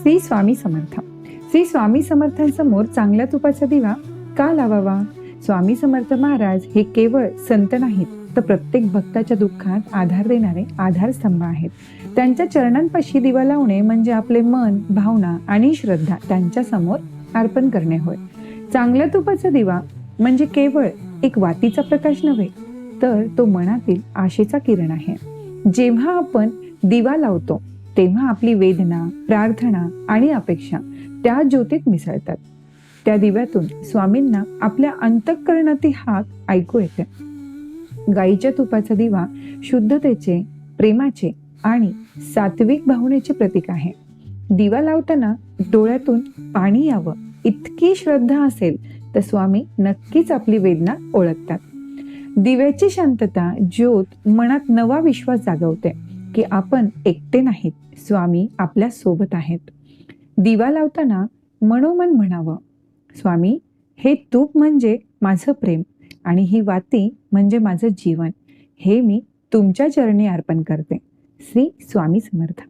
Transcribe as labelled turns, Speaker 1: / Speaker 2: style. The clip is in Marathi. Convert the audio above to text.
Speaker 1: श्री स्वामी समर्थ. श्री स्वामी समर्थांसमोर चांगल्या तुपाचा दिवा का लावावा? स्वामी समर्थ महाराज हे केवळ संत नाहीत तर प्रत्येक भक्ताच्या दुःखात आधार देणारे आधारस्तंभ आहेत. त्यांच्या चरणांपाशी दिवा लावणे म्हणजे आपले मन भावना आणि श्रद्धा त्यांच्यासमोर अर्पण करणे होय. चांगल्या तुपाचा दिवा म्हणजे केवळ एक वातीचा प्रकाश नव्हे तर तो मनातील आशेचा किरण आहे. जेव्हा आपण दिवा लावतो तेव्हा आपली वेदना प्रार्थना आणि अपेक्षा त्या ज्योतीत मिसळतात. त्या दिव्यातून स्वामींना आपल्या अंतःकरणातील हाक ऐकू येते. गाईच्या तुपाचा दिवा शुद्धतेचे प्रेमाचे आणि सात्विक भावनेचे प्रतीक आहे. दिवा लावताना डोळ्यातून पाणी यावं इतकी श्रद्धा असेल तर स्वामी नक्कीच आपली वेदना ओळखतात. दिव्याची शांतता ज्योत मनात नवा विश्वास जागवते. की आपण एकटे नाहीत स्वामी आपल्यासोबत आहेत. दिवा लावताना मनोमन म्हणावं स्वामी हे तूप म्हणजे माझं प्रेम आणि ही वाती म्हणजे माझं जीवन. हे मी तुमच्या चरणी अर्पण करते. श्री स्वामी समर्थ.